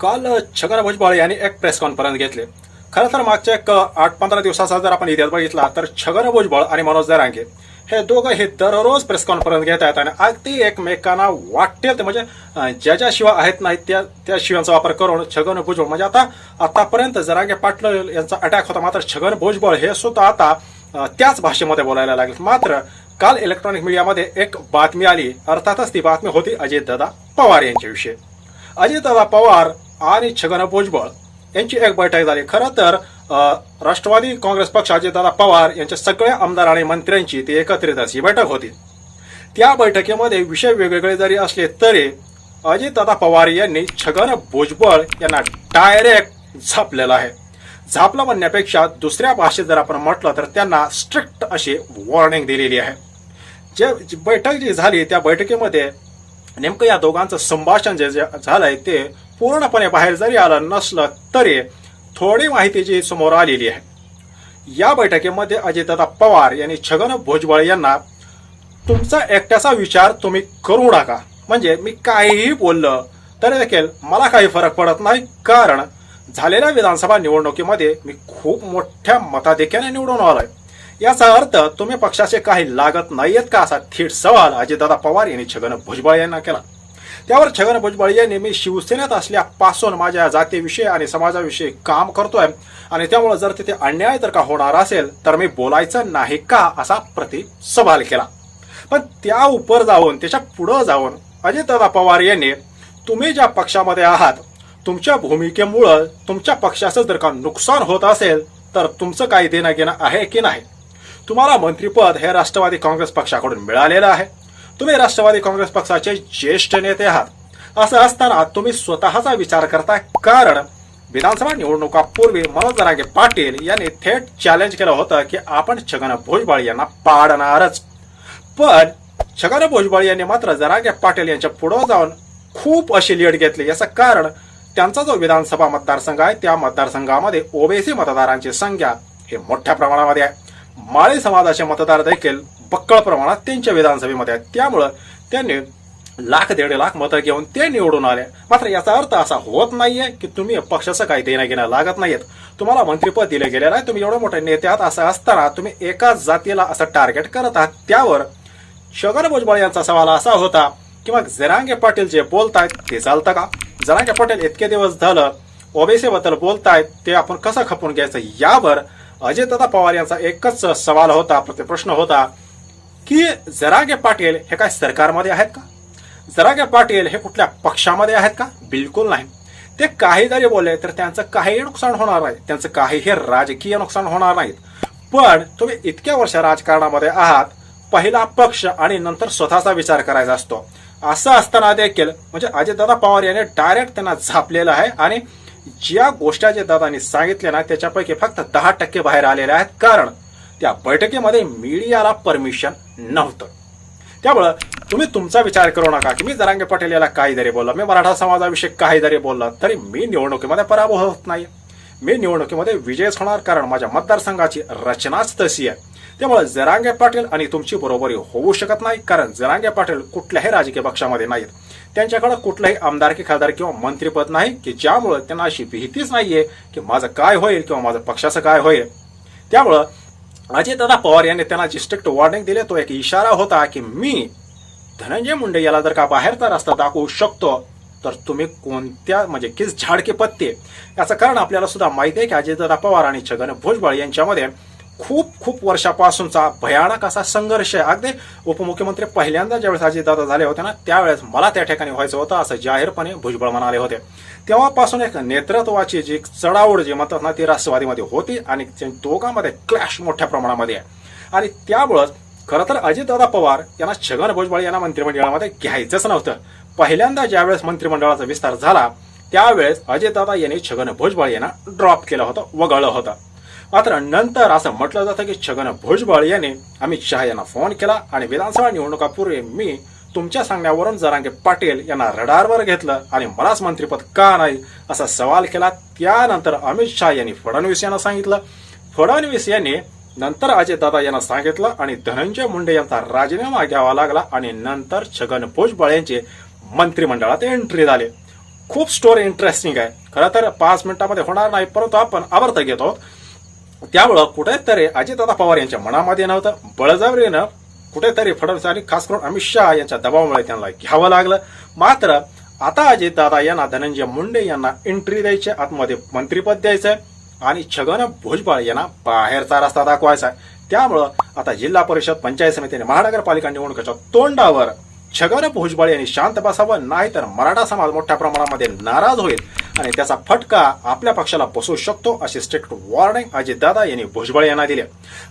काल छगन भुजबळ यांनी एक प्रेस कॉन्फरन्स घेतली. खरं तर मागच्या एक आठ पंधरा दिवसाचा जर आपण इतिहास बघितला तर छगन भुजबळ आणि मनोज दरांगे हे दोघं हे दररोज प्रेस कॉन्फरन्स घेत आहेत आणि अगदी एकमेकांना वाटेल ते म्हणजे ज्या ज्या शिवा आहेत नाहीत त्या त्या शिवांचा वापर करून छगन भुजबळ म्हणजे आता आतापर्यंत जरांगे पाटील यांचा अटॅक होता मात्र छगन भुजबळ हे सुद्धा आता त्याच भाषेमध्ये बोलायला लागले. मात्र काल इलेक्ट्रॉनिक मीडियामध्ये एक बातमी आली अर्थातच ती बातमी होती अजितदादा पवार यांच्याविषयी. अजितदादा पवार आणि छगन भुजबळ यांची एक बैठक झाली. खरं तर राष्ट्रवादी काँग्रेस पक्ष अजितदादा पवार यांच्या सगळ्या आमदार आणि मंत्र्यांची ती एकत्रित अशी बैठक होती. त्या बैठकीमध्ये विषय वेगवेगळे जरी असले तरी अजितदादा पवार यांनी छगन भुजबळ यांना डायरेक्ट झापलेलं आहे. झापलं म्हणण्यापेक्षा दुसऱ्या भाषेत जर आपण म्हटलं तर त्यांना स्ट्रिक्ट अशी वॉर्निंग दिलेली आहे. जे बैठक जी झाली त्या बैठकीमध्ये नेमकं या दोघांचं संभाषण जे जे झालंय ते पूर्णपणे बाहेर जरी आलं नसलं तरी थोडी माहिती जी समोर आलेली आहे. या बैठकीमध्ये अजितदादा पवार यांनी छगन भुजबळ यांना तुमचा एकट्याचा विचार तुम्ही करू नका. म्हणजे मी काहीही बोललं तरी देखील मला काही फरक पडत नाही. कारण झालेल्या विधानसभा निवडणुकीमध्ये मी खूप मोठ्या मताधिक्याने निवडून आलोय. याचा अर्थ तुम्ही पक्षाचे काही लागत नाहीयेत का? असा थेट सवाल अजितदादा पवार यांनी छगन भुजबळ यांना केला. त्यावर छगन भुजबळ यांनी मी शिवसेनेत असल्यापासून माझ्या जातीविषयी आणि समाजाविषयी काम करतोय. आणि त्यामुळे जर तिथे अन्याय जर का होणार असेल तर मी बोलायचं नाही का असा प्रति सवाल केला. पण त्या उपर जाऊन त्याच्या पुढं जाऊन अजितदादा पवार यांनी तुम्ही ज्या पक्षामध्ये आहात तुमच्या भूमिकेमुळं तुमच्या पक्षाचं जर का नुकसान होत असेल तर तुमचं काही देणं घेणं आहे की नाही? तुम्हाला मंत्रीपद हे राष्ट्रवादी काँग्रेस पक्षाकडून मिळालेलं आहे. तुम्ही राष्ट्रवादी काँग्रेस पक्षाचे ज्येष्ठ नेते आहात. असं असताना तुम्ही स्वतःचा विचार करता कारण विधानसभा निवडणुकापूर्वी मनोज जरांगे पाटील यांनी थेट चॅलेंज केलं होतं की आपण छगन भुजबळ यांना पाडणारच. पण छगन भुजबळ यांनी मात्र जरांगे पाटील यांच्या पुढं जाऊन खूप अशी लीड घेतली. याचं कारण त्यांचा जो विधानसभा मतदारसंघ आहे त्या मतदारसंघामध्ये ओबीसी मतदारांची संख्या हे मोठ्या प्रमाणामध्ये आहे. माळी समाजाचे मतदार देखील बक्कळ प्रमाणात त्यांच्या विधानसभेमध्ये आहेत. त्यामुळं त्यांनी लाख दीड लाख मतं घेऊन ते निवडून आले. मात्र याचा अर्थ असा होत नाहीये की तुम्ही पक्षाचं काही देणं घेणं लागत नाहीयेत. तुम्हाला मंत्रिपद दिले गेलेलं आहे तुम्ही एवढे मोठे नेते आहात असं असताना तुम्ही एकाच जातीला असं टार्गेट करत आहात. त्यावर छगन भुजबळ यांचा सवाल असा होता की मग जरांगे पाटील जे बोलतायत ते चालतं का? जरांगे पाटील इतके दिवस झालं ओबीसी बद्दल बोलतायत ते आपण कसं खपून घ्यायचं? यावर अजितदादा पवार यांचा एकच सवाल होता प्रतिप्रश्न होता. की जरागे पाटील हे काय सरकारमध्ये आहेत का? जरागे पाटील हे कुठल्या पक्षामध्ये आहेत का? बिलकुल नाही. ते काही जरी बोलले तर त्यांचं काहीही नुकसान होणार नाही. त्यांचं काहीही राजकीय नुकसान होणार नाहीत पण तुम्ही इतक्या वर्ष राजकारणामध्ये आहात पहिला पक्ष आणि नंतर स्वतःचा विचार करायचा असतो. असं असताना देखील म्हणजे अजितदादा पवार यांनी डायरेक्ट त्यांना झापलेलं आहे आणि ज्या गोष्टी अजितदादांनी सांगितल्या ना त्याच्यापैकी फक्त दहा टक्के बाहेर आलेल्या आहेत. कारण त्या बैठकीमध्ये मीडियाला परमिशन नव्हतं. त्यामुळं तुम्ही तुमचा विचार करू नका की मी जरांगे पटेल याला काही जरी बोलला मी मराठा समाजाविषयी काही जरी बोलला तरी मी निवडणुकीमध्ये पराभव होत नाही मी निवडणुकीमध्ये विजयच होणार कारण माझ्या मतदारसंघाची रचनाच तशी आहे. त्यामुळे जरांगे पाटील आणि तुमची बरोबरी होऊ शकत नाही कारण जरांगे पाटील कुठल्याही राजकीय पक्षामध्ये नाहीत. त्यांच्याकडे कुठलंही आमदारकी खासदार किंवा मंत्रीपद नाही की ज्यामुळे त्यांना अशी भीतीच नाहीये की माझं काय होईल किंवा माझं पक्षाचं काय होईल. त्यामुळं अजितदादा पवार यांनी त्यांना जी स्ट्रिक्ट वॉर्निंग दिली. तो एक इशारा होता की मी धनंजय मुंडे याला जर का बाहेरचा रस्ता दाखवू शकतो तर तुम्ही कोणत्या म्हणजे किस झाडके पत्ते? याचं कारण आपल्याला सुद्धा माहिती आहे की अजितदादा पवार आणि छगन भुजबळ यांच्यामध्ये खूप खूप वर्षापासूनचा भयानक असा संघर्ष आहे. अगदी उपमुख्यमंत्री पहिल्यांदा ज्यावेळेस अजितदादा झाले होते ना त्यावेळेस मला त्या ठिकाणी व्हायचं होतं असं जाहीरपणे भुजबळ म्हणाले होते. तेव्हापासून एक नेतृत्वाची जी चढावड जी म्हणतात ना ती राष्ट्रवादीमध्ये होती आणि दोघांमध्ये क्लॅश मोठ्या प्रमाणामध्ये आहे. आणि त्यामुळंच खरं तर अजितदादा पवार यांना छगन भुजबळ यांना मंत्रिमंडळामध्ये घ्यायचंच नव्हतं. पहिल्यांदा ज्यावेळेस मंत्रिमंडळाचा विस्तार झाला त्यावेळेस अजितदादा यांनी छगन भुजबळ यांना ड्रॉप केलं होतं वगळलं होतं. मात्र नंतर असं म्हटलं जातं की छगन भुजबळ यांनी अमित शहा यांना फोन केला आणि विधानसभा निवडणुकापूर्वी मी तुमच्या सांगण्यावरून जरांगे पाटील यांना रडारवर घेतलं आणि मलाच मंत्रिपद का नाही असा सवाल केला. त्यानंतर अमित शहा यांनी फडणवीस यांना सांगितलं. फडणवीस यांनी नंतर अजयदादा यांना सांगितलं आणि धनंजय मुंडे यांचा राजीनामा घ्यावा लागला आणि नंतर छगन भुजबळ यांचे मंत्रिमंडळात एंट्री झाले. खूप स्टोरी इंटरेस्टिंग आहे. खरं तर पाच मिनिटामध्ये होणार नाही परंतु आपण आवर्त घेतो. त्यामुळं कुठेतरी अजितदादा पवार यांच्या मनामध्ये नव्हतं बळजबरीनं कुठेतरी फडणवीस आणि खास करून अमित शहा यांच्या दबावामुळे त्यांना घ्यावं लागलं. मात्र आता अजितदादा यांना धनंजय मुंडे यांना एंट्री द्यायची आतमध्ये मंत्रीपद द्यायचंय आणि छगन भुजबळ यांना बाहेरचा रस्ता दाखवायचा आहे. त्यामुळं आता जिल्हा परिषद पंचायत समितीने महानगरपालिका निवडणुकीच्या तोंडावर छगन भुजबळ यांनी शांत बसावं नाही तर मराठा समाज मोठ्या प्रमाणामध्ये नाराज होईल आणि त्याचा फटका आपल्या पक्षाला बसू शकतो अशी स्ट्रिक्ट वॉर्निंग अजितदादा यांनी भुजबळ यांना दिली.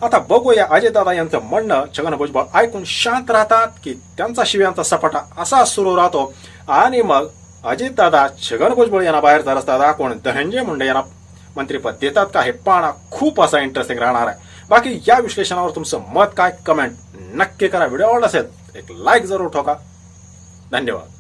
आता बघूया अजितदादा यांचं म्हणणं. छगन भुजबळ ऐकून शांत राहतात की त्यांचा शिव्यांचा सपाटा असा सुरू राहतो. आणि मग अजितदादा छगन भुजबळ यांना बाहेरचा रस्ता दाखवून धनंजय मुंडे यांना मंत्रीपद देतात का हे पाहणं खूप असा इंटरेस्टिंग राहणार आहे. बाकी या विश्लेषणावर तुमचं मत काय? कमेंट नक्की करा. व्हिडिओ आवडला असेल एक लाईक जरूर ठोका. धन्यवाद.